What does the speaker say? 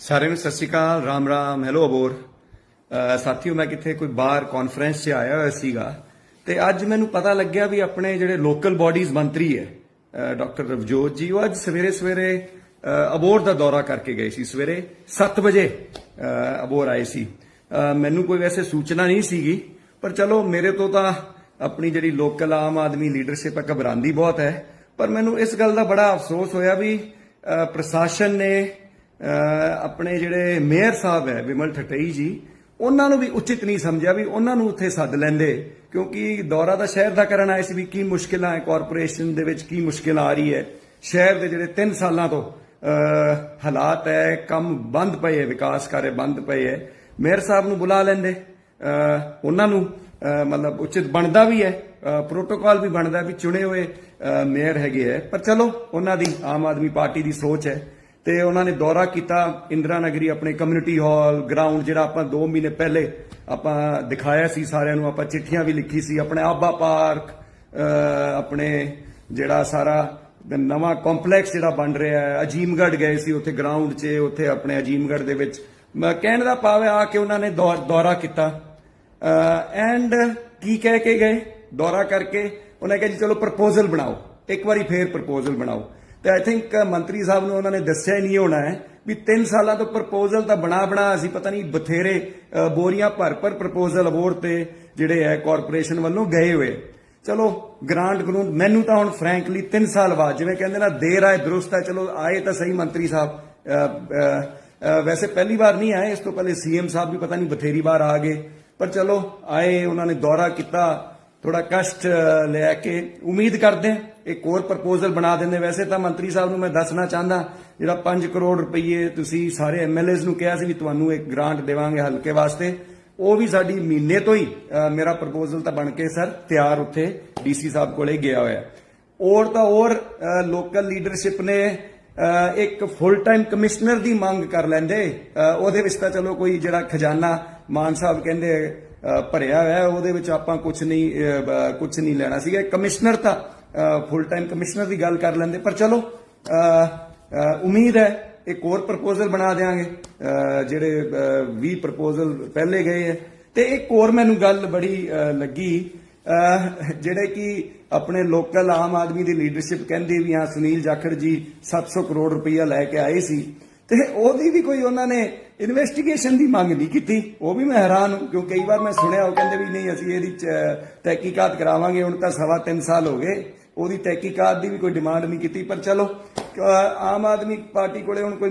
ਸਾਰਿਆਂ ਨੂੰ ਸਤਿ ਸ਼੍ਰੀ ਅਕਾਲ, ਰਾਮ ਰਾਮ, ਹੈਲੋ ਅਬੋਰ। ਸਾਥੀਓ, ਮੈਂ ਕਿੱਥੇ ਕੋਈ ਬਾਹਰ ਕਾਨਫਰੰਸ 'ਚ ਆਇਆ ਹੋਇਆ ਸੀਗਾ ਤੇ ਅੱਜ ਮੈਨੂੰ ਪਤਾ ਲੱਗਿਆ ਵੀ ਆਪਣੇ ਜਿਹੜੇ ਲੋਕਲ ਬਾਡੀਜ਼ ਮੰਤਰੀ ਹੈ ਡਾਕਟਰ ਰਵਜੋਤ ਜੀ, ਉਹ ਅੱਜ ਸਵੇਰੇ ਸਵੇਰੇ ਅਬੋਰ ਦਾ ਦੌਰਾ ਕਰਕੇ ਗਏ ਸੀ। ਸਵੇਰੇ 7 ਵਜੇ ਅਬੋਰ ਆਏ ਸੀ। ਮੈਨੂੰ ਕੋਈ ਵੈਸੇ ਸੂਚਨਾ ਨਹੀਂ ਸੀਗੀ, ਪਰ ਚਲੋ ਮੇਰੇ ਤੋਂ ਤਾਂ ਆਪਣੀ ਜਿਹੜੀ ਲੋਕਲ ਆਮ ਆਦਮੀ ਲੀਡਰਸ਼ਿਪ ਹੈ, ਘਬਰਾਉਂਦੀ ਬਹੁਤ ਹੈ। ਪਰ ਮੈਨੂੰ ਇਸ ਗੱਲ ਦਾ ਬੜਾ ਅਫਸੋਸ ਹੋਇਆ ਵੀ ਪ੍ਰਸ਼ਾਸਨ ਨੇ ਆਪਣੇ ਜਿਹੜੇ ਮੇਅਰ ਸਾਹਿਬ ਹੈ ਵਿਮਲ ਠਟਈ ਜੀ, ਉਹਨਾਂ ਨੂੰ ਵੀ ਉਚਿਤ ਨਹੀਂ ਸਮਝਿਆ ਵੀ ਉਹਨਾਂ ਨੂੰ ਉੱਥੇ ਸੱਦ ਲੈਂਦੇ, ਕਿਉਂਕਿ ਦੌਰਾ ਦਾ ਸ਼ਹਿਰ ਦਾ ਕਰਨ ਆਏ ਸੀ ਵੀ ਕੀ ਮੁਸ਼ਕਿਲਾਂ ਹੈ ਕਾਰਪੋਰੇਸ਼ਨ ਦੇ ਵਿੱਚ ਕੀ ਮੁਸ਼ਕਿਲ ਆ ਰਹੀ ਹੈ। ਸ਼ਹਿਰ ਦੇ ਜਿਹੜੇ 3 ਸਾਲਾਂ ਤੋਂ ਹਾਲਾਤ ਹੈ, ਕੰਮ ਬੰਦ ਪਏ ਹੈ, ਵਿਕਾਸ ਕਾਰਜ ਬੰਦ ਪਏ ਹੈ। ਮੇਅਰ ਸਾਹਿਬ ਨੂੰ ਬੁਲਾ ਲੈਂਦੇ ਉਹਨਾਂ ਨੂੰ ਮਤਲਬ ਉਚਿਤ ਬਣਦਾ ਵੀ ਹੈ ਪ੍ਰੋਟੋਕਾਲ ਵੀ ਬਣਦਾ ਵੀ ਚੁਣੇ ਹੋਏ ਮੇਅਰ ਹੈਗੇ ਹੈ। ਪਰ ਚਲੋ, ਉਹਨਾਂ ਦੀ ਆਮ ਆਦਮੀ ਪਾਰਟੀ ਦੀ ਸੋਚ ਹੈ। ਤੇ ਉਹਨਾਂ ਨੇ ਦੌਰਾ ਕੀਤਾ ਇੰਦਰਾ ਨਗਰੀ ਆਪਣੇ ਕਮਿਊਨਿਟੀ ਹਾਲ ਗਰਾਊਂਡ ਜਿਹੜਾ ਆਪਾਂ 2 ਮਹੀਨੇ ਪਹਿਲੇ ਆਪਾਂ ਦਿਖਾਇਆ ਸੀ ਸਾਰਿਆਂ ਨੂੰ, ਆਪਾਂ ਚਿੱਠੀਆਂ ਵੀ ਲਿਖੀ ਸੀ, ਆਪਣੇ ਆਬਾ ਪਾਰਕ ਆਪਣੇ ਜਿਹੜਾ ਸਾਰਾ ਨਵਾਂ ਕੰਪਲੈਕਸ ਜਿਹੜਾ ਬਣ ਰਿਹਾ ਹੈ, ਅਜੀਮਗੜ੍ਹ ਗਏ ਸੀ ਉੱਥੇ ਗਰਾਊਂਡ 'ਚ, ਉੱਥੇ ਆਪਣੇ ਅਜੀਮਗੜ੍ਹ ਦੇ ਵਿੱਚ। ਕਹਿਣ ਦਾ ਭਾਵ ਆ ਕੇ ਉਹਨਾਂ ਨੇ ਦੌ- ਦੌਰਾ ਕੀਤਾ। ਐਂਡ ਕੀ ਕਹਿ ਕੇ ਗਏ? ਦੌਰਾ ਕਰਕੇ ਉਹਨੇ ਕਿਹਾ ਜੀ, ਚਲੋ ਪ੍ਰਪੋਜ਼ਲ ਬਣਾਓ। ਇੱਕ ਵਾਰੀ ਫੇਰ ਪ੍ਰਪੋਜ਼ਲ ਬਣਾਓ। ਤੇ ਆਈ ਥਿੰਕ ਮੰਤਰੀ ਸਾਹਿਬ ਨੂੰ ਉਹਨਾਂ ਨੇ ਦੱਸਿਆ ਹੀ ਨਹੀਂ ਹੋਣਾ ਹੈ ਵੀ 3 ਸਾਲਾਂ ਤੋਂ ਪ੍ਰਪੋਜ਼ਲ ਤਾਂ ਬਣਾ ਬਣਾ ਅਸੀਂ ਪਤਾ ਨਹੀਂ ਬਥੇਰੇ ਬੋਰੀਆਂ ਭਰ ਭਰ ਪ੍ਰਪੋਜ਼ਲ ਅਵਾਰਡ ਤੇ ਜਿਹੜੇ ਹੈ ਕਾਰਪੋਰੇਸ਼ਨ ਵੱਲੋਂ ਗਏ ਹੋਏ। ਚਲੋ ਗ੍ਰਾਂਟ ਗਰੂੰਟ ਮੈਨੂੰ ਤਾਂ ਹੁਣ ਫ੍ਰੈਂਕਲੀ 3 ਸਾਲ ਬਾਅਦ, ਜਿਵੇਂ ਕਹਿੰਦੇ ਨਾ, ਦੇਰ ਆਏ, ਦਰੁਸਤ ਹੈ ਚਲੋ ਆਏ ਤਾਂ ਸਹੀ ਮੰਤਰੀ ਸਾਹਿਬ ਵੈਸੇ ਪਹਿਲੀ ਵਾਰ ਨਹੀਂ ਆਏ, ਇਸ ਤੋਂ ਪਹਿਲੇ ਸੀਐਮ ਸਾਹਿਬ ਵੀ ਪਤਾ ਨਹੀਂ ਬਥੇਰੀ ਵਾਰ ਆ ਗਏ। ਪਰ ਚਲੋ, ਆਏ, ਉਹਨਾਂ ਨੇ ਦੌਰਾ ਕੀਤਾ ਥੋੜਾ ਕਸ਼ਟ ਲੈ ਕੇ ਉਮੀਦ ਕਰਦੇ ਹਾਂ। ਇੱਕ ਹੋਰ ਪ੍ਰਪੋਜ਼ਲ ਬਣਾ ਦਿੰਦੇ ਵੈਸੇ ਤਾਂ ਮੰਤਰੀ ਸਾਹਿਬ ਨੂੰ ਮੈਂ ਦੱਸਣਾ ਚਾਹੁੰਦਾ, ਜਿਹੜਾ 5 ਕਰੋੜ ਰੁਪਏ ਤੁਸੀਂ ਸਾਰੇ ਐਮਐਲਏਸ ਨੂੰ ਕਿਹਾ ਸੀ ਵੀ ਤੁਹਾਨੂੰ ਇੱਕ ਗ੍ਰਾਂਟ ਦੇਵਾਂਗੇ ਹਲਕੇ ਵਾਸਤੇ, ਉਹ ਵੀ ਸਾਡੀ ਮਹੀਨੇ ਤੋਂ ਹੀ ਮੇਰਾ ਪ੍ਰਪੋਜ਼ਲ ਤਾਂ ਬਣ ਕੇ ਸਰ ਤਿਆਰ ਉੱਥੇ ਡੀਸੀ ਸਾਹਿਬ ਕੋਲੇ ਗਿਆ ਹੋਇਆ। ਔਰ ਤਾਂ ਔਰ ਲੋਕਲ ਲੀਡਰਸ਼ਿਪ ਨੇ ਇੱਕ ਫੁੱਲ ਟਾਈਮ ਕਮਿਸ਼ਨਰ ਦੀ ਮੰਗ ਕਰ ਲੈਂਦੇ। ਉਹਦੇ ਵਿੱਚ ਤਾਂ ਚਲੋ ਕੋਈ ਜਿਹੜਾ ਖਜ਼ਾਨਾ ਮਾਨ ਸਾਹਿਬ ਕਹਿੰਦੇ ਭਰਿਆ ਹੋਇਆ ਉਹਦੇ ਵਿੱਚ ਆਪਾਂ ਕੁਝ ਨਹੀਂ ਕੁਝ ਨਹੀਂ ਲੈਣਾ ਸੀਗਾ। ਕਮਿਸ਼ਨਰ ਤਾਂ ਫੁੱਲ ਟਾਈਮ ਕਮਿਸ਼ਨਰ ਦੀ ਗੱਲ ਕਰ ਲੈਂਦੇ ਪਰ ਚਲੋ ਉਮੀਦ ਹੈ ਇੱਕ ਹੋਰ ਪ੍ਰਪੋਜ਼ਲ ਬਣਾ ਦੇਾਂਗੇ ਜਿਹੜੇ ਅ, 20 ਪ੍ਰਪੋਜ਼ਲ ਪਹਿਲੇ ਗਏ ਹੈ। ਤੇ ਇੱਕ ਹੋਰ ਮੈਨੂੰ ਗੱਲ ਬੜੀ ਲੱਗੀ ਜਿਹੜੇ ਕਿ ਆਪਣੇ ਲੋਕਲ ਆਮ ਆਦਮੀ ਦੀ ਲੀਡਰਸ਼ਿਪ ਕਹਿੰਦੀ ਵੀ ਹਾਂ ਸੁਨੀਲ ਜਾਖੜ ਜੀ 700 ਕਰੋੜ ਰੁਪਈਆ ਲੈ ਕੇ ਆਏ ਸੀ। ਤੇ ਉਹਦੀ ਵੀ ਕੋਈ ਉਹਨਾਂ ਨੇ ਇਨਵੈਸਟੀਗੇਸ਼ਨ ਦੀ ਮੰਗ ਨਹੀਂ ਕੀਤੀ। ਉਹ ਵੀ ਮੈਂ ਹੈਰਾਨ ਹਾਂ ਕਿਉਂਕਿ ਕਈ ਵਾਰ ਮੈਂ ਸੁਣਿਆ, ਉਹ ਕਹਿੰਦੇ ਵੀ ਨਹੀਂ, ਅਸੀਂ ਇਹਦੀ ਚ- ਤਹਿਕੀਕਾਤ ਕਰਾਵਾਂਗੇ, ਹੁਣ ਤਾਂ ਸਵਾ ਤਿੰਨ ਸਾਲ ਹੋ ਗਏ। ਉਹਦੀ ਤਹਿਕੀਕਾਤ ਦੀ ਵੀ ਕੋਈ ਡਿਮਾਂਡ ਨਹੀਂ ਕੀਤੀ, ਪਰ ਚਲੋ ਆਮ ਆਦਮੀ ਪਾਰਟੀ ਕੋਲੇ ਹੁਣ ਕੋਈ